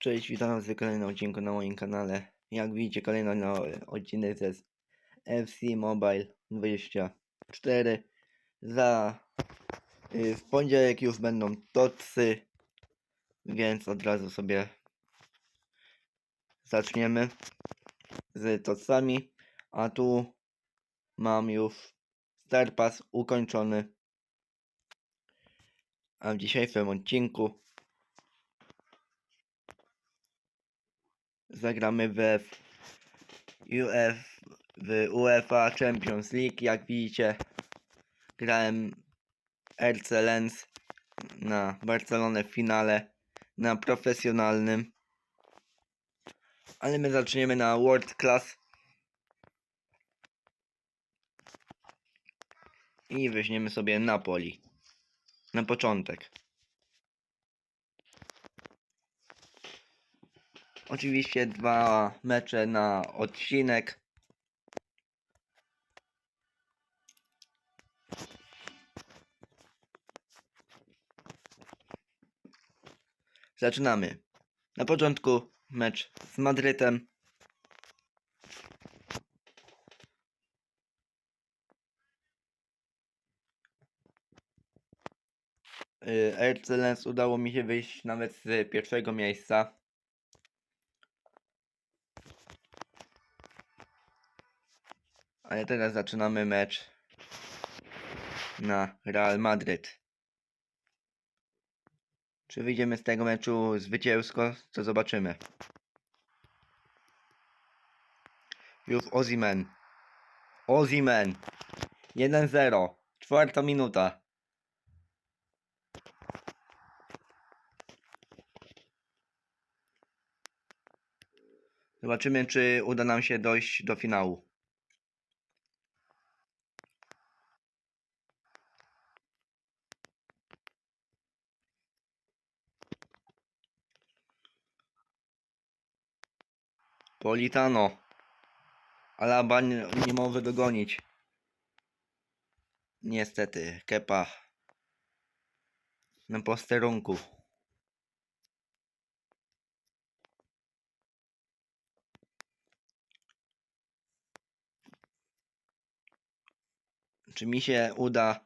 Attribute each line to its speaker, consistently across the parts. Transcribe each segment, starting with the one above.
Speaker 1: Cześć, witam was w kolejnym odcinku na moim kanale. Jak widzicie, kolejny no, odcinek ze FC Mobile 24. Za y, w poniedziałek już będą tocy, więc od razu sobie zaczniemy z tocami. A tu mam już Star Pass ukończony. A w dzisiejszym odcinku zagramy we UF, w UEFA Champions League. Jak widzicie, grałem RC Lens na Barcelonę w finale na profesjonalnym. Ale my zaczniemy na World Class. I weźmiemy sobie Napoli. Na początek. Oczywiście dwa mecze na odcinek. Zaczynamy. Na początku mecz z Madrytem. Y, RC Lens udało mi się wyjść nawet z pierwszego miejsca. Ale teraz zaczynamy mecz na Real Madryt. Czy wyjdziemy z tego meczu zwycięsko, to zobaczymy. Już Ozimen. Ozimen. 1-0. Czwarta minuta. Zobaczymy, czy uda nam się dojść do finału. Politano. Alaba nie, nie dogonić. Niestety, Kepa. Na posterunku. Czy mi się uda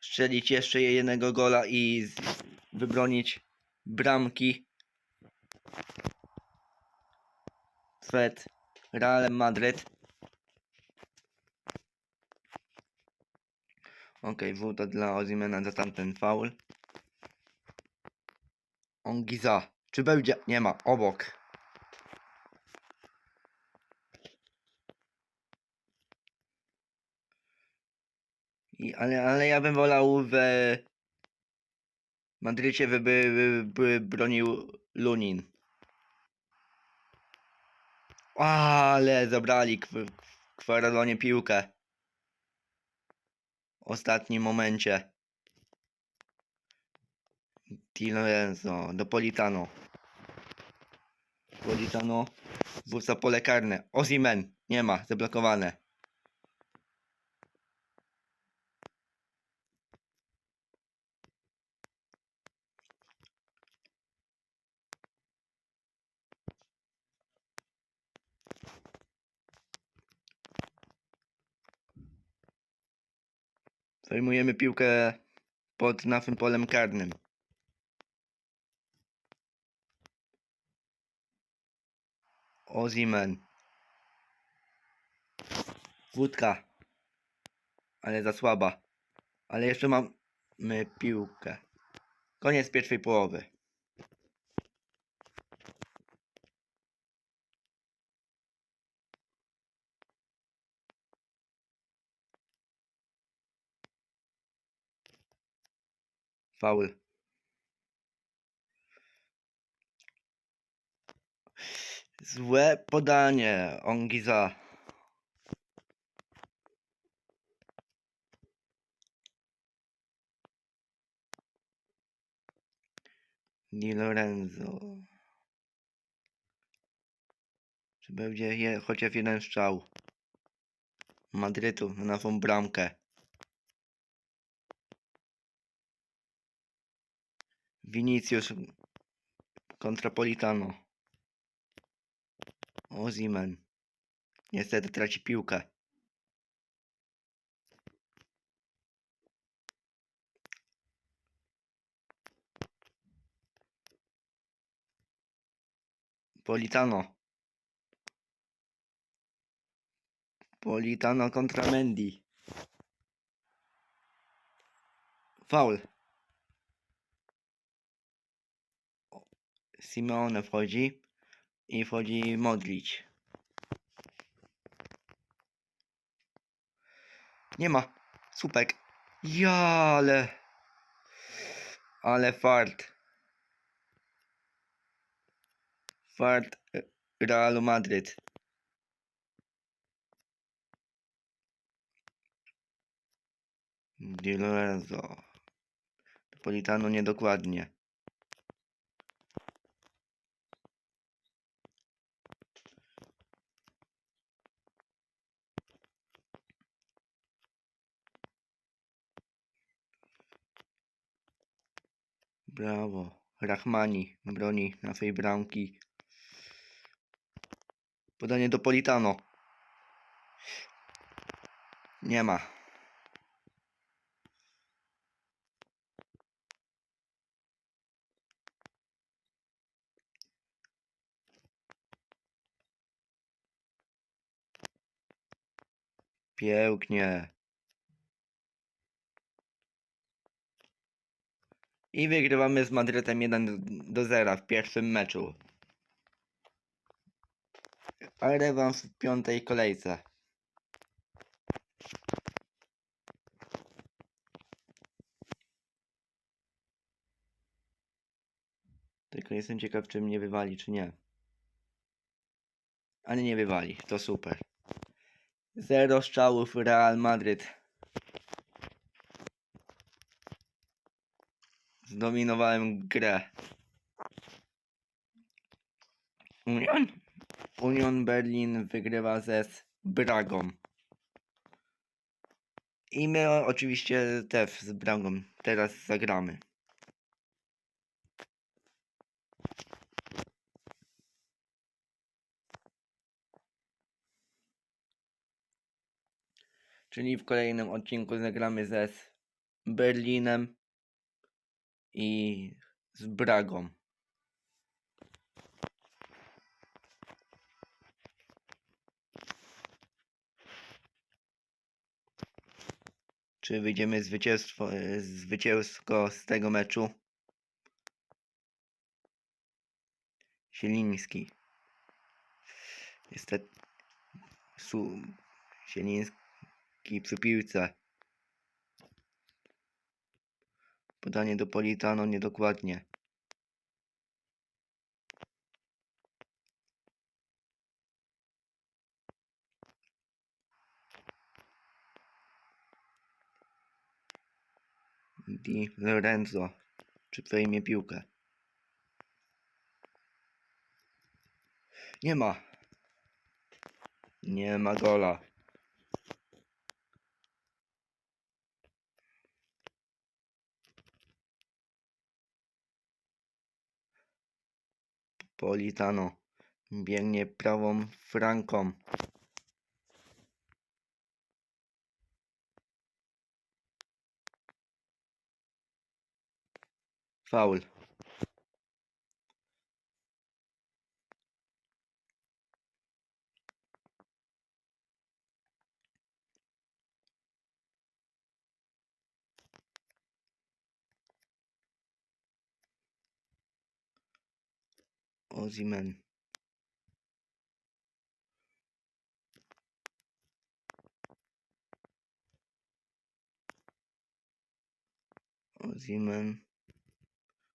Speaker 1: strzelić jeszcze jednego gola i wybronić bramki przed Realem Madryt. Ok, żółta dla Ozimena za tamten faul. Ongiza. Czy będzie? Nie ma. Obok. I, ale, ale ja bym wolał w Madrycie, by, by, by, bronił Lunin. Ale zabrali kw- Kwaradlonie piłkę. W ostatnim momencie. Di Lorenzo do Politano. Politano wrzuca pole karne. Ozimen nie ma, zablokowane. Zajmujemy piłkę pod naszym polem karnym. Ozimen. Wódka. Ale za słaba. Ale jeszcze mamy piłkę. Koniec pierwszej połowy. Faul. Złe podanie. Ongiza. Di Lorenzo. Czy będzie je, chociaż jeden strzał? Madrytu na naszą bramkę. Vinicius kontra Politano. Ozimen. Niestety traci piłkę. Politano. Politano kontra Mendy. Faul. Simeone wchodzi i wchodzi Modric. Nie ma. Słupek. Ja, ale... Ale fart. Fart Realu Madryt. Di Lorenzo. Politano niedokładnie. Brawo. Rahmani broni naszej bramki. Podanie do Politano. Nie ma. Pięknie. I wygrywamy z Madrytem 1 do 0 w pierwszym meczu. A rewanż w piątej kolejce. Tylko jestem ciekaw, czy mnie wywali, czy nie. Ale nie wywali, to super. Zero strzałów Real Madryt. Zdominowałem grę. Union? Union Berlin wygrywa ze Bragą. I my oczywiście też z Bragą teraz zagramy. Czyli w kolejnym odcinku zagramy ze Berlinem i z Bragą. Czy wyjdziemy zwycięstwo, e, zwycięsko z tego meczu? Sieliński. Niestety. Su, Sieliński przy piłce. Podanie do Politano niedokładnie. Di Lorenzo. Czy przejmie piłkę? Nie ma. Nie ma gola. Politano biegnie prawą franką. Faul. Ozimen. Ozimen.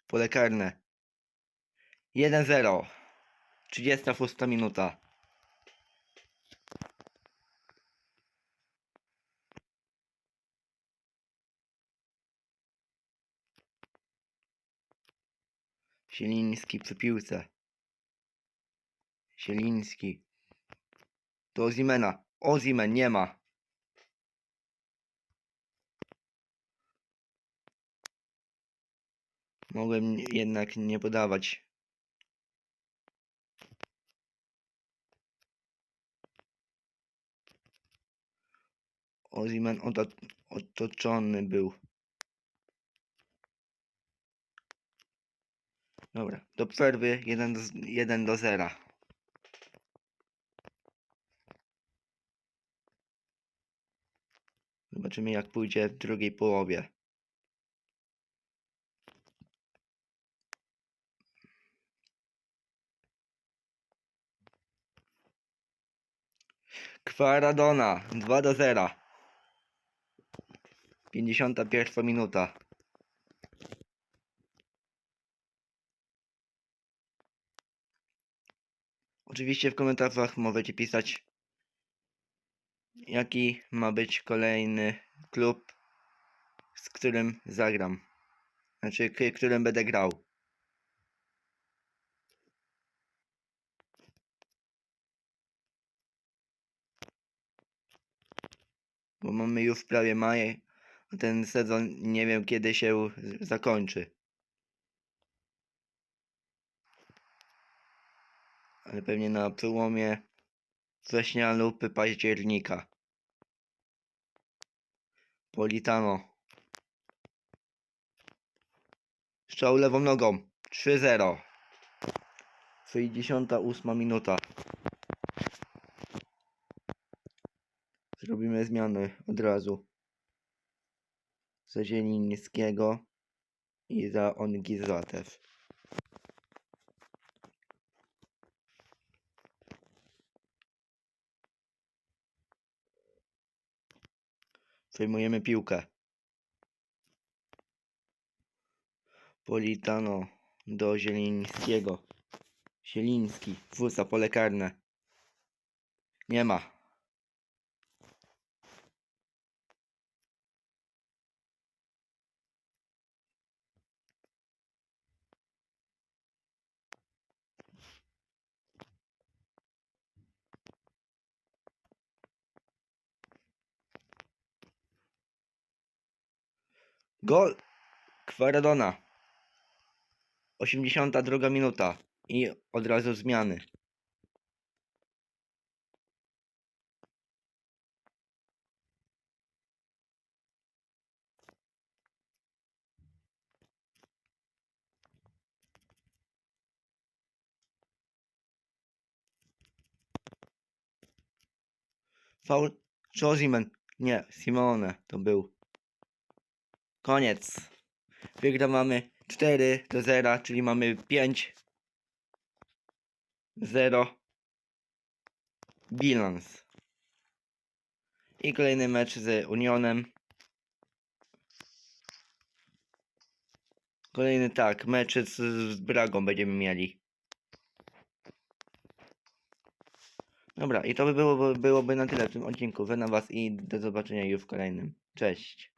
Speaker 1: Pole karne. 1-0. 36 minuta. Sieliński przy piłce. Zieliński. To Ozimena. Ozimen nie ma. Mogłem jednak nie podawać. Ozimen otoczony był. Dobra, do przerwy 1 do, 1 do 0. Zobaczymy jak pójdzie w drugiej połowie. Kwaradona 2 do 0. 51 minuta. Oczywiście w komentarzach możecie pisać jaki ma być kolejny klub, z którym zagram. Znaczy, którym będę grał. Bo mamy już prawie maj, a ten sezon nie wiem kiedy się zakończy. Ale pewnie na przełomie września lub października. Politano. Strzał lewą nogą. 3-0. 68 minuta. Zrobimy zmiany od razu. Za Zielińskiego i za Ongizatew. Przejmujemy piłkę. Politano do Zielińskiego. Zieliński wrzuca pole karne. Nie ma. Gol Kwaradona. 82 minuta. I od razu zmiany. Faul Josiman. Nie, Simone to był. Koniec. Wygrywamy 4 do 0, czyli mamy 5 0 bilans. I kolejny mecz z Unionem. Kolejny tak, mecz z, z Bragą będziemy mieli. Dobra, i to by było, byłoby na tyle w tym odcinku. Wy was i do zobaczenia już w kolejnym. Cześć.